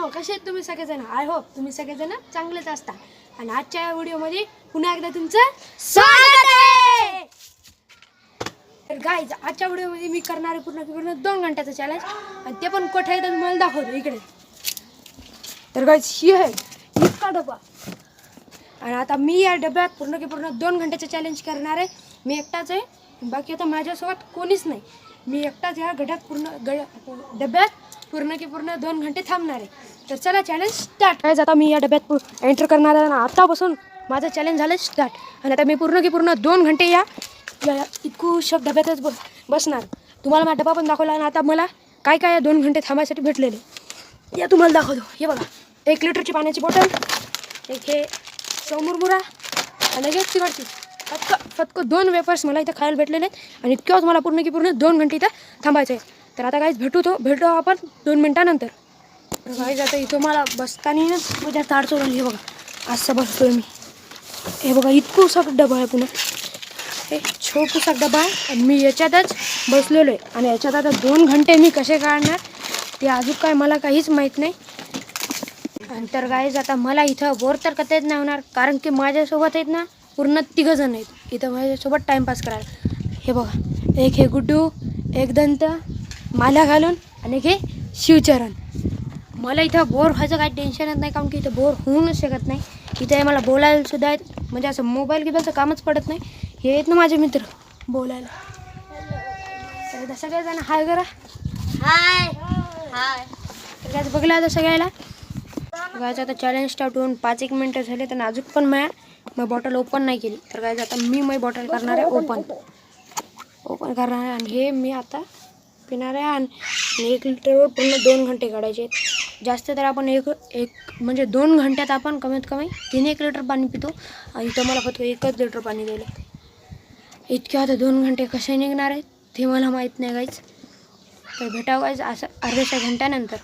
मित्रांनो कसे आहेत तुम्ही सगळेजण? आय होप तुम्ही सगळेजण चांगलेच असता. आणि आजच्या या व्हिडिओमध्ये पुन्हा एकदा तुमचं स्वागत आहे! तर गाईज आजच्या व्हिडिओमध्ये मी करणार आहे पूर्ण पूर्ण दोन घंट्याचं चॅलेंज आणि ते पण कुठे एकदा तुम्हाला दाखवतो इकडे. तर गाईज ही आहे. इतका डबा. आणि आता मी या डब्यात पूर्ण की पूर्ण दोन घंट्याचं चॅलेंज करणार आहे. मी एकटाच आहे. बाकी आता माझ्यासोबत कोणीच नाही. मी एकटाच या गड्यात पूर्ण गड डब्यात पूर्ण की पूर्ण दोन घंटे थांबणार आहे. तर चला चॅलेंज स्टार्ट काय आता मी या डब्यात एंटर करणार आहे ना आत्तापासून माझं चॅलेंज झालं स्टार्ट आणि आता मी पूर्ण की पूर्ण दोन घंटे या इतकू शब्द डब्यातच बसणार. तुम्हाला माझा डबा पण दाखवला आणि आता मला काय काय या दोन घंटे थांबायसाठी भेटलेले. या तुम्हाला दाखवतो. हे बघा. एक लिटरची पाण्याची बॉटल एक हे चौमुरमुरा आणि एक चिकटची फक्त फक्त दोन वेपर्स मला इथं खायला भेटलेले आहेत आणि इतक्याच मला पूर्ण की पूर्ण दोन घंटे इथं थांबायचं आहे. तर आता काहीच भेटू तो भेटू आपण दोन मिनटानंतर. तर काहीच आता इथं मला बसताना ना माझ्या ताड चोरली हे बघा. असं बसतोय मी. हे बघा इतकं इतकूसा डबा आहे पुन्हा. हे छोटूसा डबा आहे. आणि मी याच्यातच बसलेलो आहे आणि याच्यात आता दोन घंटे मी कसे काढणार ते अजून काय मला काहीच माहीत नाही. आणि तर गाईज आता मला इथं बोर तर करता येत नाही होणार कारण की माझ्यासोबत आहेत ना पूर्ण तिघं जण आहेत. इथं माझ्यासोबत टाईमपास करायला. हे बघा एक हे गुड्डू एक दंत माला घालून आणि हे शिवचरण. मला इथं बोर व्हायचं काही टेन्शनच नाही कारण की इथं बोर होऊनच शकत नाही. इथे मला बोलायला सुद्धा आहेत म्हणजे असं मोबाईल गिबाईलचं कामच पडत नाही. हे आहेत ना माझे मित्र बोलायला. तर इथं सगळेजण हाय करा हाय. हाय. तर काय बघला आता सगळ्याला. गायचं आता चॅलेंज स्टार्ट होऊन पाच एक मिनटं झाले तर अजून पण मी मग बॉटल ओपन नाही केली. तर काय आता मी माझी बॉटल करणार आहे ओपन ओपन करणार आहे आणि हे मी आता पिणार आहे आणि एक लिटरवर पूर्ण दोन घंटे काढायचे आहेत. जास्त तर आपण एक एक म्हणजे दोन घंट्यात आपण कमीत कमी तीन एक लिटर पाणी पितो. आणि इथं मला फक्त एकच लिटर पाणी दिलं इतके आता दोन घंटे कसे निघणार आहेत ते मला माहीत नाही गाईच तर भेटावं गाईज असं अर्ध्याच्या घंट्यानंतर.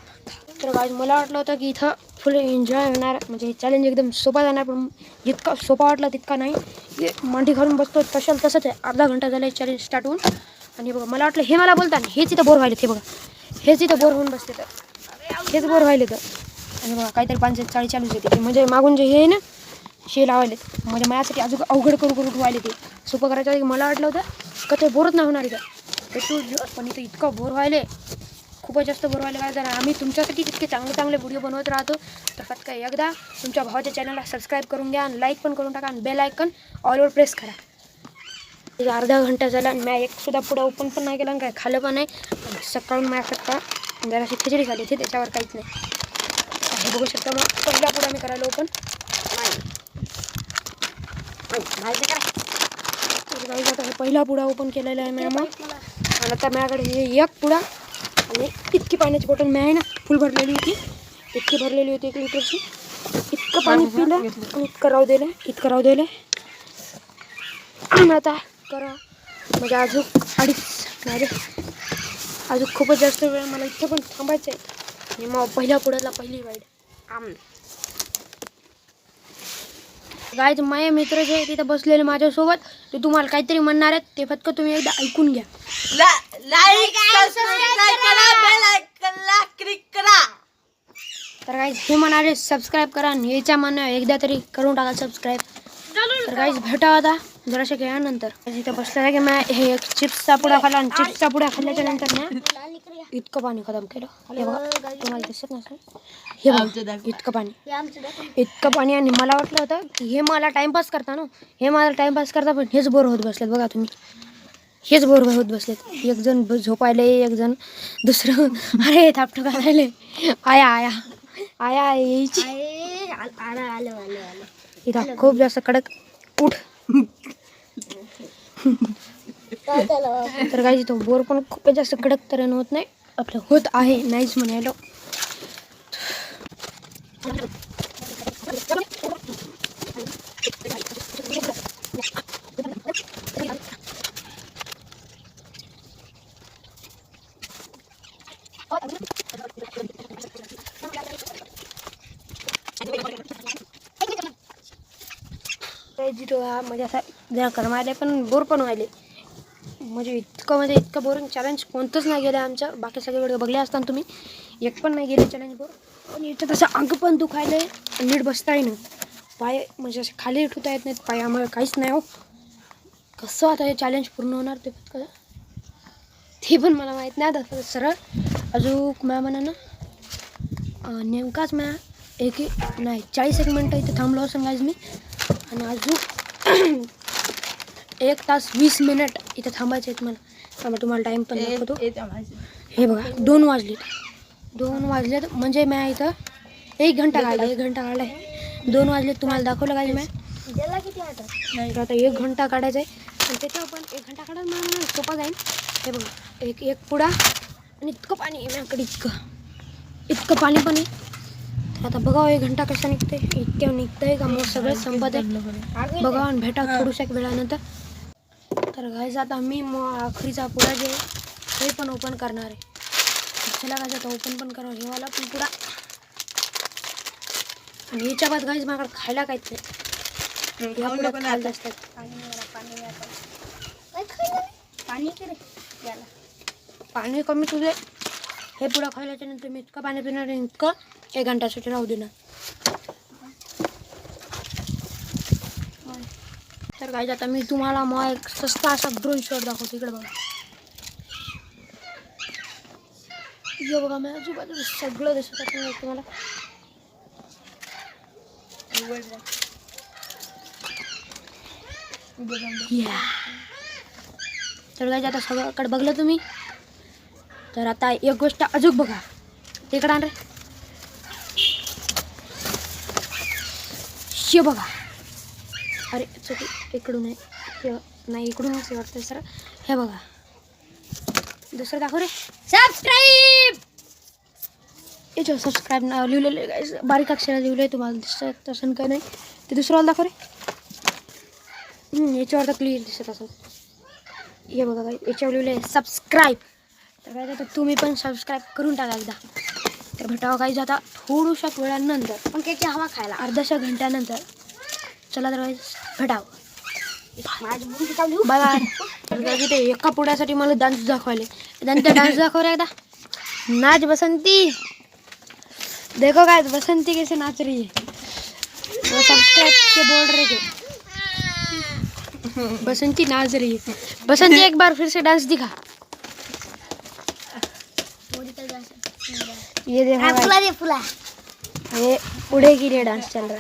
तर गाईज मला वाटलं होतं की इथं फुल एन्जॉय होणार म्हणजे चॅलेंज एकदम सोपा जाणार पण जितका सोपा वाटला तितका नाही. मांडी घालून बसतो तशाल तसंच आहे. अर्धा घंटा झाला चॅलेंज स्टार्ट होऊन. आणि बघा मला वाटलं हे मला बोलताना हेच इथं बोर व्हायले ते बघा. हेच इथं बोर होऊन बसते तर हेच बोर व्हायले तर आणि बघा काहीतरी पाचशे चाळीस चालूच येते ते. म्हणजे मागून जे हे आहे ना शे लावायले म्हणजे माझ्यासाठी अजून अवघड करू करू व्हायले ते. सोपं करायच्या आधी मला वाटलं होतं का ते बोरच नाही होणार इथं. ते तू पण इथं इतकं बोर व्हायले. खूपच जास्त बोर व्हायला काय जरा. आम्ही तुमच्यासाठी तितके चांगले चांगले व्हिडिओ बनवत राहतो. तर फक्त एकदा तुमच्या भावाच्या चॅनलला सबस्क्राईब करून घ्या आणि लाईक पण करून टाका आणि बेल आयकन ऑलवर प्रेस करा. अर्धा घंटा झाला आणि मी एक सुद्धा पुढं ओपन पण नाही केला आणि काय खालं पण नाही. सकाळून माझ्या सकाळ जराशी खिचडी झाली होती त्याच्यावर काहीच नाही. हे बघू शकता मग पहिला पुढं मी करायला ओपन नाही आता हे पहिला पुढा ओपन केलेला आहे मॅम आणि आता माझ्याकडे हे एक पुडा आणि इतकी पाण्याची बॉटल मी आहे ना फुल भरलेली होती. इतकी भरलेली होती एक लिटरची. इतकं पाणी पिलं आणि इतकं राहू दिलं इतकं राहू दिलं. आता करा. म्हणजे अजून अडीच नाही अजून खूपच जास्त वेळ मला इथं पण थांबायचं आहे. आणि मग पहिल्या पुड्याला पहिली वाईट आम. गायचं माझे मित्र जे तिथं बसलेले माझ्यासोबत ते तुम्हाला काहीतरी म्हणणार आहेत ते फक्त तुम्ही एकदा ऐकून घ्या. तर गाईज हे म्हणाले सबस्क्राईब करा आणि याच्या म्हणणं एकदा तरी करून टाका सबस्क्राईब तर गाईज भेटा आता. जराशा खेळानंतर तिथं बसलं की मी हे एक चिप्सचा पुडा खाल्ला आणि चिप्सचा पुडा खाल्ल्याच्या नंतर ना इतकं पाणी खतम केलं. हे बघा तुम्हाला दिसत नसेल? हे बघा इतकं पाणी. इतकं पाणी आणि मला वाटलं होतं की हे मला टाइमपास करता ना. हे मला टाइमपास करता पण हेच बोर होत बसलेत बघा तुम्ही. हेच बोर होत बसलेत. एक जण झोपायले एक जण दुसरं अरे थापटं घालायले आया आया. आया यायची. इथं खूप जास्त कडक उठ. तर काय तो बोर पण खूप जास्त कडक तऱ्हेनं होत नाही. आपलं होत आहे नाहीच म्हणायला. जिथं हा म्हणजे असा जरा करमायले पण बोर पण व्हायले. म्हणजे इतकं म्हणजे इतकं बोरिंग चॅलेंज कोणतंच नाही गेलं आमच्या. बाकी सगळे व्हिडिओ बघले असताना तुम्ही. एक पण नाही गेले चॅलेंज बोर पण याच्यात असं अंग पण दुखायलंय नीट बसता येईना. पाय म्हणजे असे खाली उठवता येत नाहीत. पाय आम्हाला काहीच नाही हो. कसं आता हे चॅलेंज पूर्ण होणार ते कसं ते पण मला माहीत नाही आता. सरळ अजून मॅ म्हणा ना नेमकाच मॅ एक नाही चाळीस एक मिनटं इथे थांबलो असं गाईज मी. आणि अजून एक तास वीस मिनिट इथे थांबायचे आहेत मला. त्यामुळे तुम्हाला टाईम पण दाखवतो. हे बघा दोन वाजलेत. दोन वाजलेत म्हणजे मी इथं एक घंटा काढला एक घंटा काढला आहे. दोन वाजलेत तुम्हाला दाखवलं काय मी तर आता? एक घंटा काढायचा आहे. आणि त्याच्यावर पण एक घंटा काढायला मला सोपं जाईल. हे बघा एक एक पुडा आणि इतकं पाणी आहे माझ्याकडे इतकं. इतकं पाणी पण आहे. आता बघा एक घंटा कसा निघते इतक्या निघतंय का? मग सगळं संपत आहे. बघा आणि भेटा थोडूशा वेळानंतर. तर गाईज आता मी मग आखरीचा पुडा जे ते पण ओपन करणार आहे. चला आता ओपन पण करावं हे वाला पण पुडा आणि याच्या बाद गाईज माझ्याकडे खायला काहीच नाही या पुढे खायला असतात पाणी कमी तुझे. हे पुढं खायल्याच्या नंतर मी इतकं पाणी पिणार इतकं. एक घंट्यासाठी राहू देणार तर काय आता मी तुम्हाला मग एक सस्ता असा ड्रोन शॉट दाखवतो इकडे बघा. हे बघा मी आजूबाजू सगळं दिसत आहे तुम्हाला. तर काय आता सगळ्याकडे बघलं तुम्ही. तर आता एक गोष्ट अजून बघा. तिकडे रे. शे बघा. अरे चुकी इकडून आहे हे नाही इकडूनच हे वाटतं सर हे बघा. दुसरं दाखव रे. सबस्क्राईब याच्यावर सबस्क्राईब नाव लिहिलेलं आहे. बारीक अक्षरात लिहिलं आहे तुम्हाला दिसत तसं काय नाही. ते दुसरं दाखव रे. याच्यावर तर क्लिअर दिसत असं हे बघा काय याच्यावर लिहिलं आहे सबस्क्राईब तर काय तर तुम्ही पण सबस्क्राईब करून टाका एकदा. तर भेटावं काही आता थोडूशा वेळानंतर पण त्याची हवा खायला अर्ध्याशा घंट्यानंतर. चला तर भेटावं. बघा इथे एका पुढ्यासाठी मला डान्स दाखवायले. त्यांचा डान्स दाखव रे एकदा. नाच बसंती. देखो काय बसंती कैसे नाच रही है के बोल रहे थे बसंती नाच रही है बसंती एक बार फिर से डांस दिखा. ये देखो guys, ये उड़े के लिए डांस चल रहा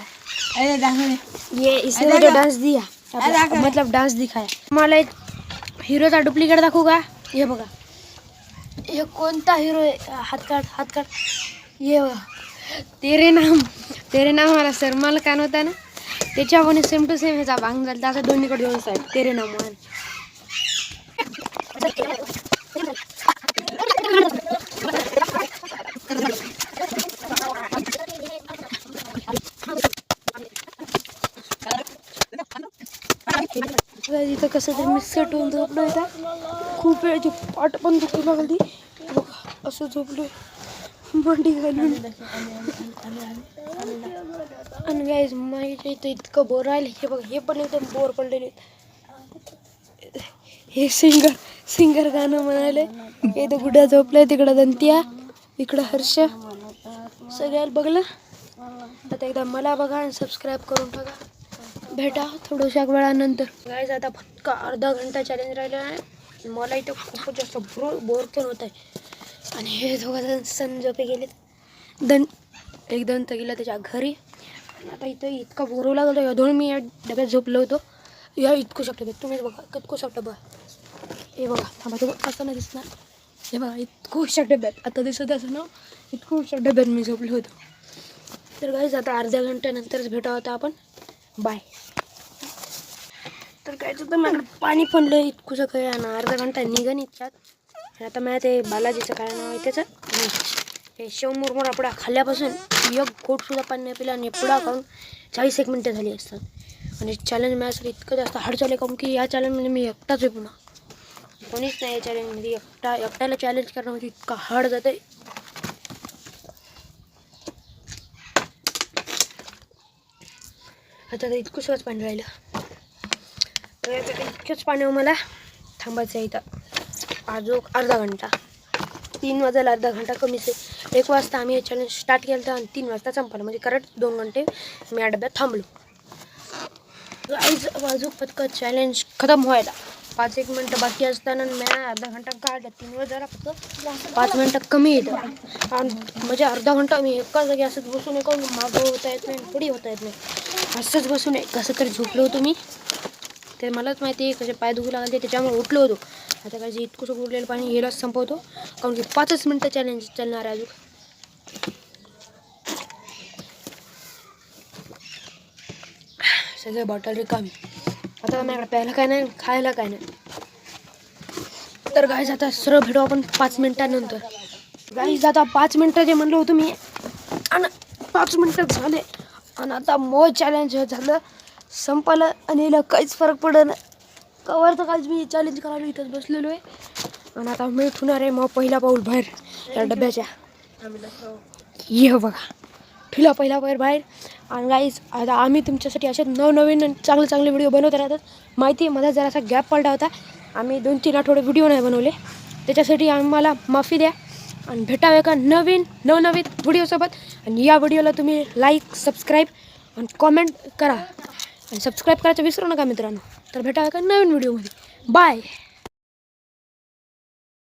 है ये इसने जो डांस दिया. मतलब डांस दिखाया. मला एक हिरोचा डुप्लिकेट दाखवू का? हे बघा. हे कोणता हिरो हात काढ हात काढ. ये बघा. तेरे नाम तेरे नाम मला सरमाल कान होता ना? त्याच्यामध्ये सेम टू सेम ह्याचा भांग झाला त्याचा दोन्हीकडे दोन साईड तेरे नाम मान आता कसं तरी मी सेट होऊन झोपलो इथं खूप वेळाची पाठ पण दुखू लागली बघा असं झोपलोय. मांडी घालून. आणि गाईज माझ्या इथं इतकं बोर राहिलं. हे बघा हे पण एकदम बोर पडलेले हे सिंगर सिंगर गाणं म्हणाले. इथं गुड्या झोपलंय तिकडं दंतिया इकडं हर्ष. सगळ्याला बघलं. आता एकदा मला बघा आणि सबस्क्राईब करून बघा. भेटा थोड्याशा वेळानंतर. गायज आता का अर्धा घंटा चॅलेंज राहिला आहे. मला इथं खूपच जास्त ब्रो बोर पण होत आहे. आणि हे दोघं जण सण झोपे गेलेत. दन एक दंत गेला त्याच्या घरी. आता इथं इतका बोर लागलं या दोन मी या डब्यात झोपलो होतो. या इतकं शकतो तुम्हीच बघा कितकं डबा हे बघा थांबा तुम्हाला असं नाही दिसणार. हे बघा इतकं डब्यात आता दिसत असं ना इतकं डब्यात मी झोपलो होतो. तर काहीच आता अर्ध्या घंट्यानंतरच भेटा होता आपण. बाय तर काय तर मला पाणी पण लय सगळं काय ना. अर्धा घंटा निघन इतक्यात. आता मला ते बालाजीचं काय नाव आहे त्याचं? हं. हे शेवमुरमुरा आपडा खाल्ल्यापासून एक गोट सुद्धा पाणी नाही पिला आणि पुडा खाऊन चाळीस एक मिनटं झाली असतात. आणि चॅलेंज माझ्यासाठी इतकं जास्त हार्ड चालू आहे की या चॅलेंजमध्ये मी एकटाच आहे पुन्हा. कोणीच नाही या चॅलेंजमध्ये एकटा एकट्याला चॅलेंज करणं म्हणजे इतकं हार्ड जातं आहे आता तर सगळंच पाणी राहिलं. इतकंच पाणी मला. थांबायचं आहे इथं अजून अर्धा घंटा. तीन वाजायला अर्धा घंटा कमीच आहे एक वाजता आम्ही हे चॅलेंज स्टार्ट केलं होतं आणि तीन वाजता संपलं. म्हणजे करेक्ट दोन घंटे मी या डब्यात थांबलो. गाईज वाजू पथकं चॅलेंज खतम व्हायला. पाच एक मिनटं बाकी असताना मी अर्धा घंटा काढला. तीन वेळ जरा फक्त पाच मिनटं कमी येतं. आणि म्हणजे अर्धा घंटा मी एका जागी असंच बसून एका मागं होता येत नाही पुढे होता येत नाही. असंच बसून एक कसं तरी झोपलो होतो मी. ते मलाच माहिती आहे कसे पाय दुखू लागले त्याच्यामुळे उठलो होतो. आता काय जे इतकं उरलेलं पाणी गेलाच संपवतो कारण की पाचच मिनटं चॅलेंज चालणार आहे अजून. सगळे बॉटल रिकामी. आता माझ्याकडे प्यायला काय नाही खायला काय नाही. तर गाईज आता सरळ भेटू आपण पाच मिनटानंतर. गाईज आता पाच मिनटं जे म्हणलं होतं मी आणि पाच मिनटं झाले. आणि आता मो चॅलेंज झालं. संपलं आणि याला काहीच फरक पडत कवर तर काहीच मी चॅलेंज करायला इथंच बसलेलो आहे. आणि आता मी ठुणार आहे मग पहिला पाऊल बाहेर या डब्याच्या. ये बघा ठुला पहिला पाऊल बाहेर. आणि गाईज आता आम्ही तुमच्यासाठी असे नवनवीन आणि चांगले चांगले व्हिडिओ बनवत राहतात. माहिती आहे माझा जरासा गॅप पडला होता. आम्ही दोन तीन आठवडे व्हिडिओ नाही बनवले. त्याच्यासाठी आम्हाला माफी द्या. आणि भेटावे का नवीन नवनवीन व्हिडिओसोबत आणि या व्हिडिओला तुम्ही लाईक सबस्क्राईब आणि कॉमेंट करा. आणि सबस्क्राईब करायचं विसरू नका मित्रांनो. तर भेटा का नवीन व्हिडिओमध्ये बाय